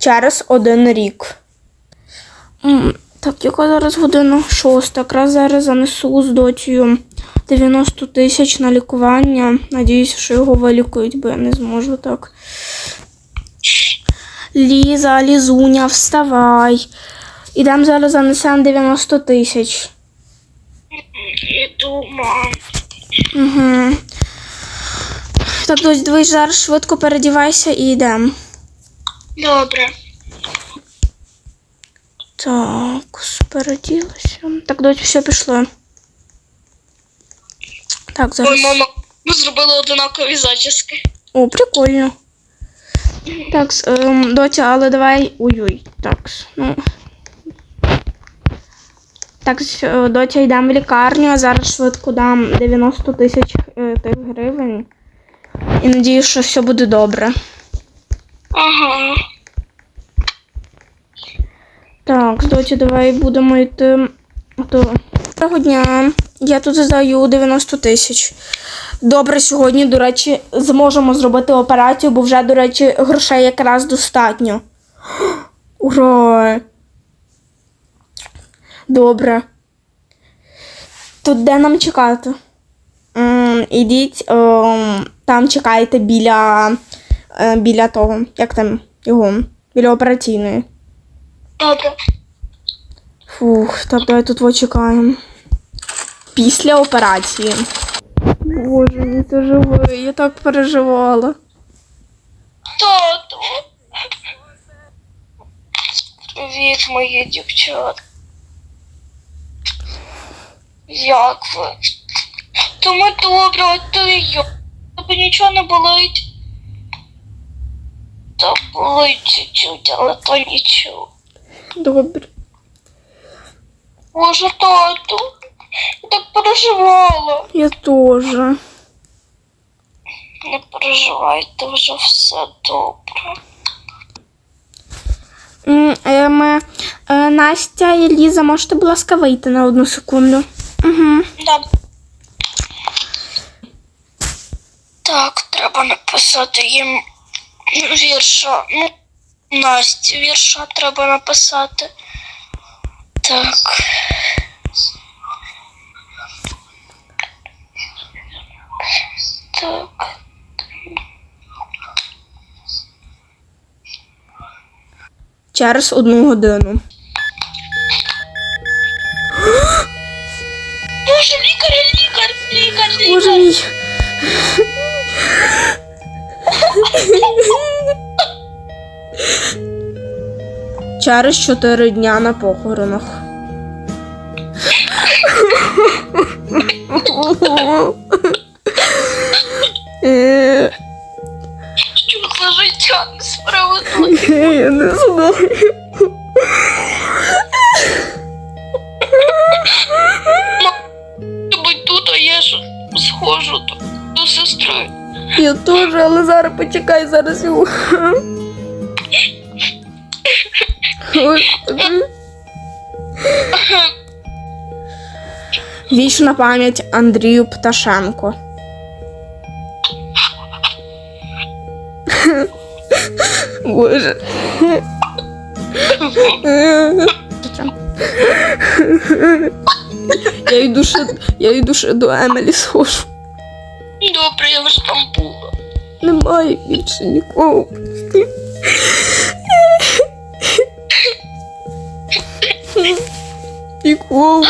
через один рік. Так, яка зараз година? Шоста. Якраз зараз занесу з дочею 90 тисяч на лікування. Надіюсь, що його вилікують, бо я не зможу так. Ліза, Лізуня, вставай. Ідемо зараз занесемо 90 тисяч. Іду, мам. Угу. Так, дось, дивись, зараз швидко передівайся і йдемо. Добре. Так, переділася. Так, дось, все пішло. Так, зараз. Ой, мама, ми зробили одинакові зачіски. О, прикольно. Так, ем, дотя, але давай. Ой-ой. Так. Ну. Так, е, дотя, йдемо в лікарню, а зараз швидко дам 90 тисяч е, тих гривень. І надію, що все буде добре. Так, доті, давай будемо йти. То... Доброго дня. Я тут здаю 90 тисяч. Добре, сьогодні, до речі, зможемо зробити операцію, бо вже, до речі, грошей якраз достатньо. Ура! Добре. Тут де нам чекати? Ідіть, ем, там чекайте біля, біля того, як там його, біля операційної. Добре. Фух, так давай тут почекаємо. Після операції. Боже, мій ти живий, я так переживала. Тату. Привіт, мої дівчата. Як ви? То ми добре, а ти як? Тобі нічого не болить? Та чуть-чуть, але то нічого. Добре. Боже, тату, я так переживала. Я теж. Не переживайте, вже все добре. М, Ем, е, Настя і Ліза, можете, будь ласка, вийти на одну секунду. Угу. Да. Так, треба написати їм вірша. Ну, Насті вірша треба написати. Так. Так. Через одну годину. Через чотири дня на похоронах. Е, життя несправедливе? Я не знаю. Будь тут, а я ж схожу до сестри. Я теж, але зараз почекай, зараз його. Вічна пам'ять Андрію Пташенко. Боже. Я йду ще, я йду ще до Емелі схожу. Добре, я вже там була. Немає більше нікого. Нікого.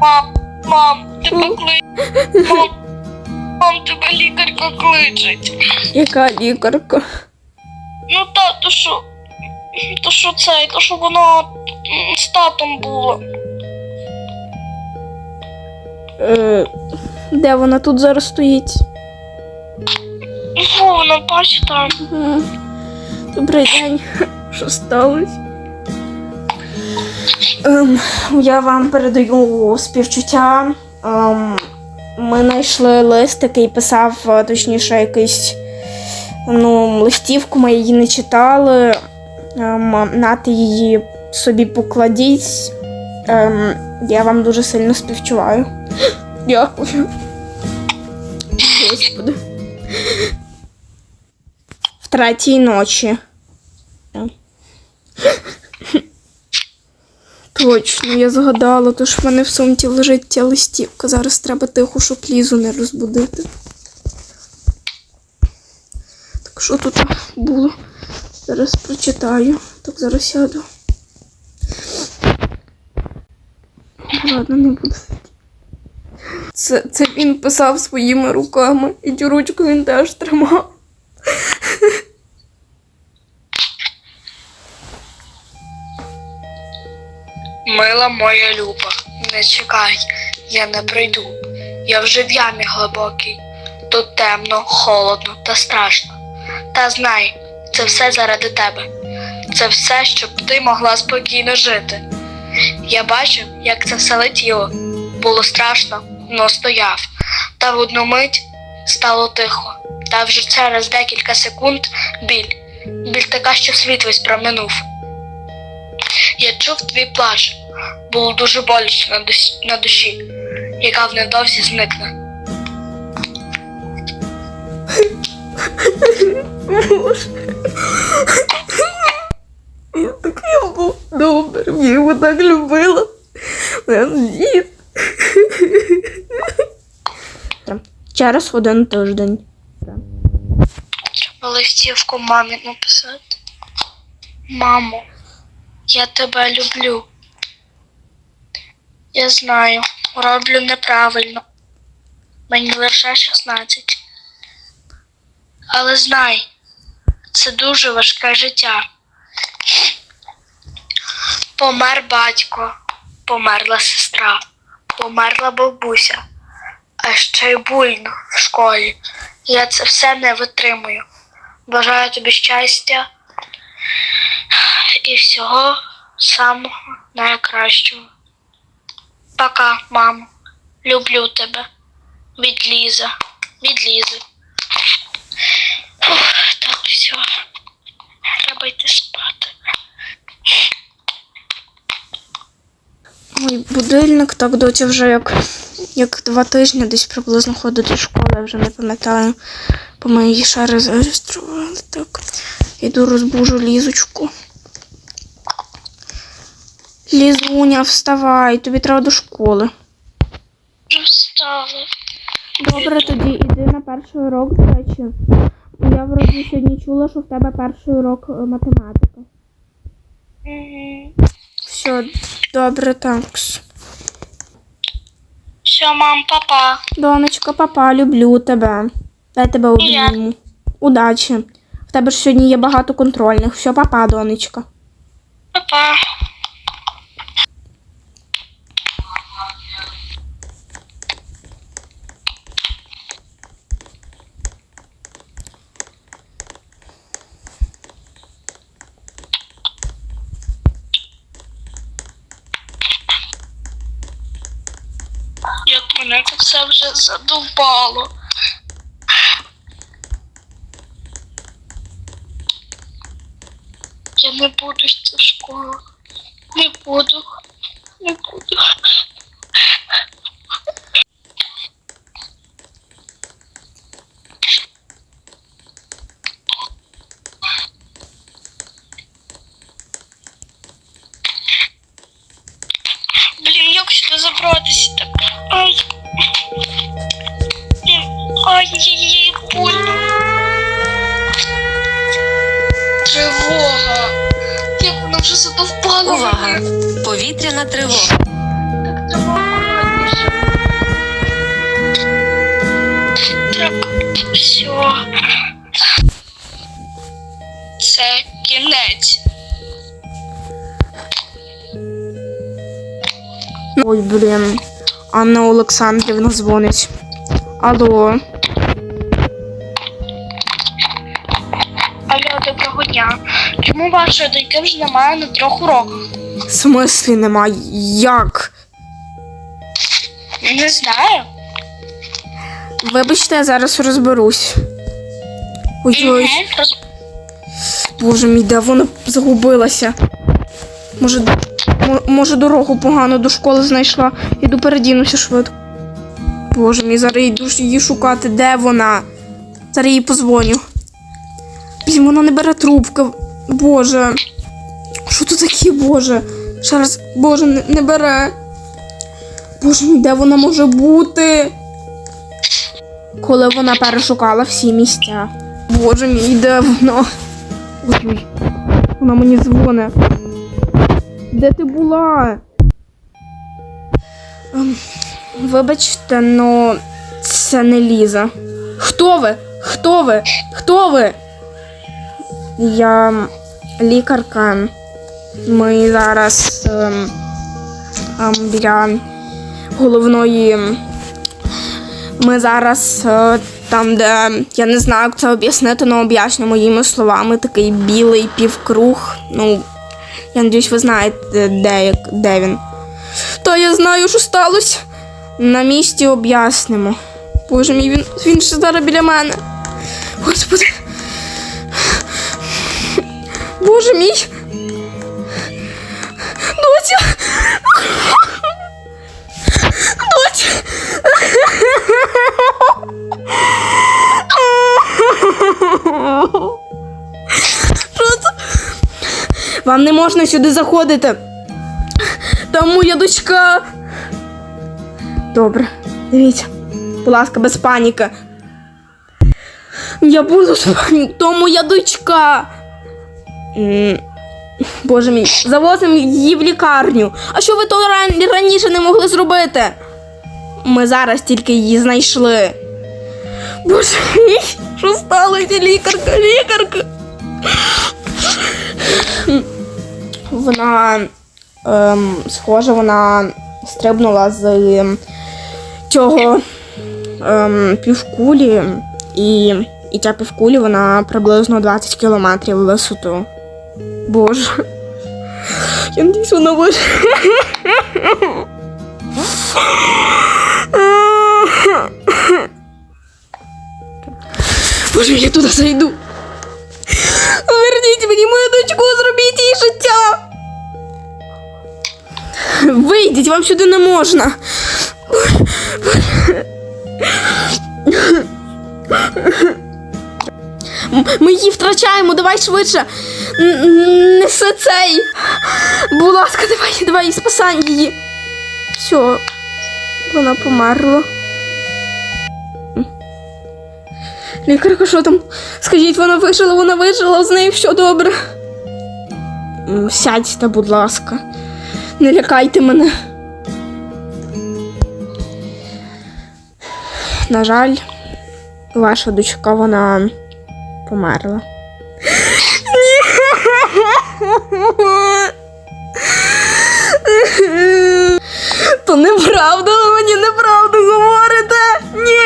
Мам, мам, тебе кличуть. Мам, мам, тебе лікарка кличить. Яка лікарка? Ну та, то що? То що це? То що вона м, з татом була. Е, де вона тут зараз стоїть? Фу, вона бач там. Добрий день. Що сталося? Ем, я вам передаю співчуття. Ем, ми знайшли лист, який писав, е, точніше, якийсь ну, листівку, ми її не читали. Ем, нати її собі покладіть. Ем, я вам дуже сильно співчуваю. Дякую. Господи. третій ночі. Точно, я згадала, то ж в мене в сумці лежить ця листівка. Зараз треба тихо, щоб лізу не розбудити. Так що тут було? Зараз прочитаю. Так зараз сяду. Ладно, не буду. Це, це він писав своїми руками, і цю ручку він теж тримав. Мила моя люба, не чекай, я не прийду. Я вже в ямі глибокій. Тут темно, холодно та страшно. Та знай, це все заради тебе. Це все, щоб ти могла спокійно жити. Я бачив, як це все летіло. Було страшно, но стояв. Та в одну мить стало тихо. Та вже через декілька секунд біль. Біль така, що світ весь проминув. Я чув твій плач. Було дуже боляче на душі, на душі, яка невдовзі зникне. Я такий був добрий, я його так любила. Дід. Через один тиждень. Листівку мамі написати. Мамо, я тебе люблю. Я знаю, роблю неправильно. Мені лише 16. Але знай, це дуже важке життя. Помер батько, померла сестра, померла бабуся, а ще й буйно в школі. Я це все не витримую. Бажаю тобі щастя і всього самого найкращого. Пока, мамо. Люблю тебе. Від Ліза. Від Лізи. Фух, так, все. Треба йти спати. Ой, будильник, так доця вже як, як два тижні десь приблизно ходить до школи, я вже не пам'ятаю. Бо ми її ще зареєстрували. Так. Іду розбужу лізочку. Лізуня, вставай, тобі треба до школи. Встала. Добре, тоді іди на перший урок, до речі. Я вроді сьогодні чула, що в тебе перший урок е, математика. Угу. Все, добре, так. Все, мам, папа. Донечка, папа, люблю тебе. Дай тебе обійму. Удачі. В тебе ж сьогодні є багато контрольних. Все, папа, донечка. Папа. Як мене це вже задовбало. Я не буду йти в школу. Не буду. Повітряна тривога. Все. Це кінець. Ой, блін. Анна Олександрівна дзвонить. Алло. Алло, доброго дня. Чому вашої доньки вже немає на трьох уроках? В смислі немає. Як? Не знаю. Вибачте, я зараз розберусь. Ой-ой, боже мій, де вона загубилася? Може, може, дорогу погано до школи знайшла. Іду передінуся швидко. Боже мій, зараз йду її шукати. Де вона? Зараз їй позвоню. Блін, вона не бере трубки. Боже. Боже? Ще раз, боже, не, не бере. Боже мій, де вона може бути? Коли вона перешукала всі місця. Боже мій, де вона? Ой-ой. Вона мені дзвонить. Де ти була? Ем, Вибачте, ну це не Ліза. Хто ви? Хто ви? Хто ви? Я лікарка. Ми зараз ем, ем, біля головної. Ми зараз е, там, де я не знаю, як це об'яснити, але об'ясню моїми словами. Такий білий півкруг. Ну, я надіюсь, ви знаєте, де, де він. Та я знаю, що сталося. На місці об'яснимо. Боже мій, він, він ще зараз біля мене. Господи. Боже мій. Доця. Що це? Вам не можна сюди заходити. Там моя дочка. Добре, дивіться. Будь ласка, без паніки. Я буду з вами. То моя дочка. Боже мій, завозимо її в лікарню. А що ви то ран- раніше не могли зробити? Ми зараз тільки її знайшли. Боже мій, що сталося, лікарка, лікарка? Вона, ем, схоже, вона стрибнула з ем, цього ем, півкулі, і, і ця півкулі вона приблизно 20 кілометрів в висоту. Боже. Я надіюсь, вона виживе. Боже, я туди зайду. Верніть мені мою дочку, зробіть їй життя. Вийдіть, вам сюди не можна. М- Ми її втрачаємо, давай швидше. Неси цей. Будь ласка, давай, давай, спасай її. Все, вона померла. Лікарка, що там? Скажіть, вона вижила, вона вижила, з нею все добре. Сядьте, будь ласка. Не лякайте мене. На жаль, ваша дочка, вона померла. То неправда, ви мені неправду говорите. Ні.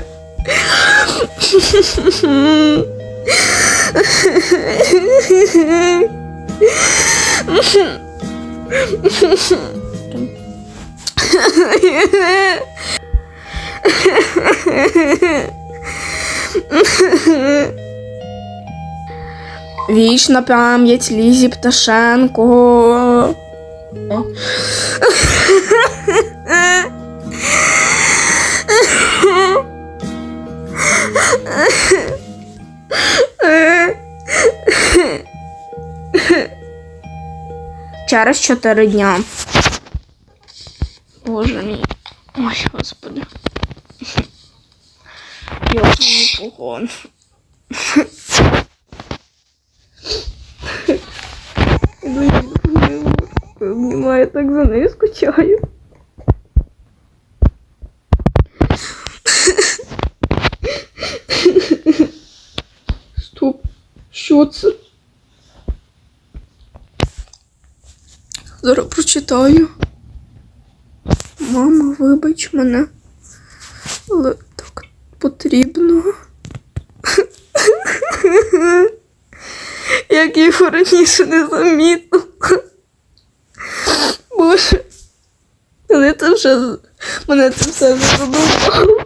Вічна пам'ять Лізі Пташенко. Через чотири дня. Боже мій. Ой, господи. Як мені погано. Іду її так за нею скучаю. Стоп, що це? Прочитаю. Мама, вибач мене. Але так потрібно. Як його раніше не замітила. Боже. Мене це вже. Мене це все задумало.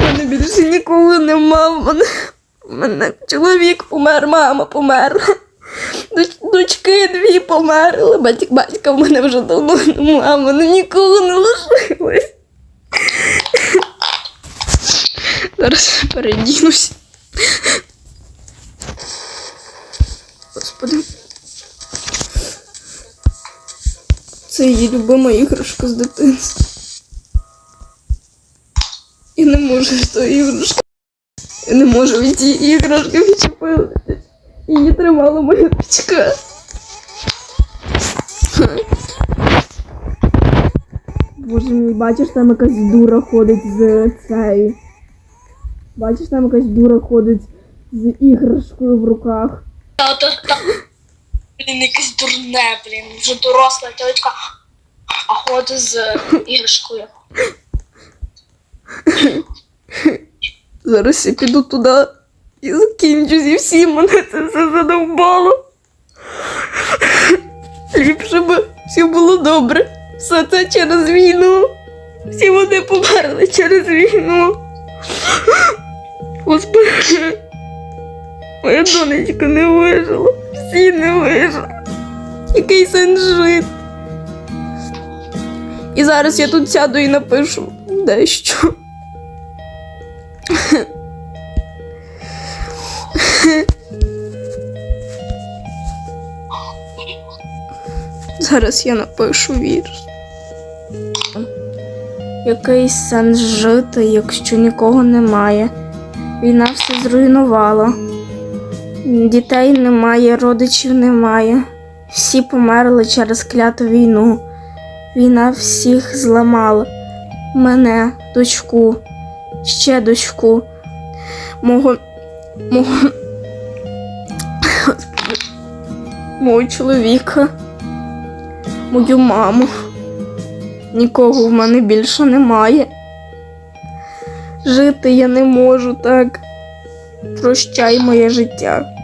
Мене більше ніколи нема. Мене, У мене чоловік помер, мама померла. Доч- Дочки дві померли. Батька, батька в мене вже давно немає, мене нікого не лишилось. Зараз передінусь. Господи. Це її любима іграшка з дитинства. І не можу від тої іграшки. Я не можу від тієї іграшки відчепитись. Її тримала моя дочка. Боже мій, бачиш, там якась дура ходить з цією. Бачиш, там якась дура ходить з іграшкою в руках. Та, та, та. Блін, якесь дурне, блін. Вже доросла тітка, а ходить з іграшкою. Зараз я піду туди і закінчу зі всім, мене це все задовбало. Ліпше би все було добре. Все це через війну. Всі вони померли через війну. Господи. Моя донечка не вижила. Всі не вижили. Який сенс жити. І зараз я тут сяду і напишу дещо. Зараз я напишу вірш. Якийсь сенс жити, якщо нікого немає. Війна все зруйнувала. Дітей немає, родичів немає. Всі померли через кляту війну. Війна всіх зламала. Мене, дочку, ще дочку, мого, мого, мого чоловіка, мою маму. Нікого в мене більше немає. Жити я не можу так. Прощай моє життя.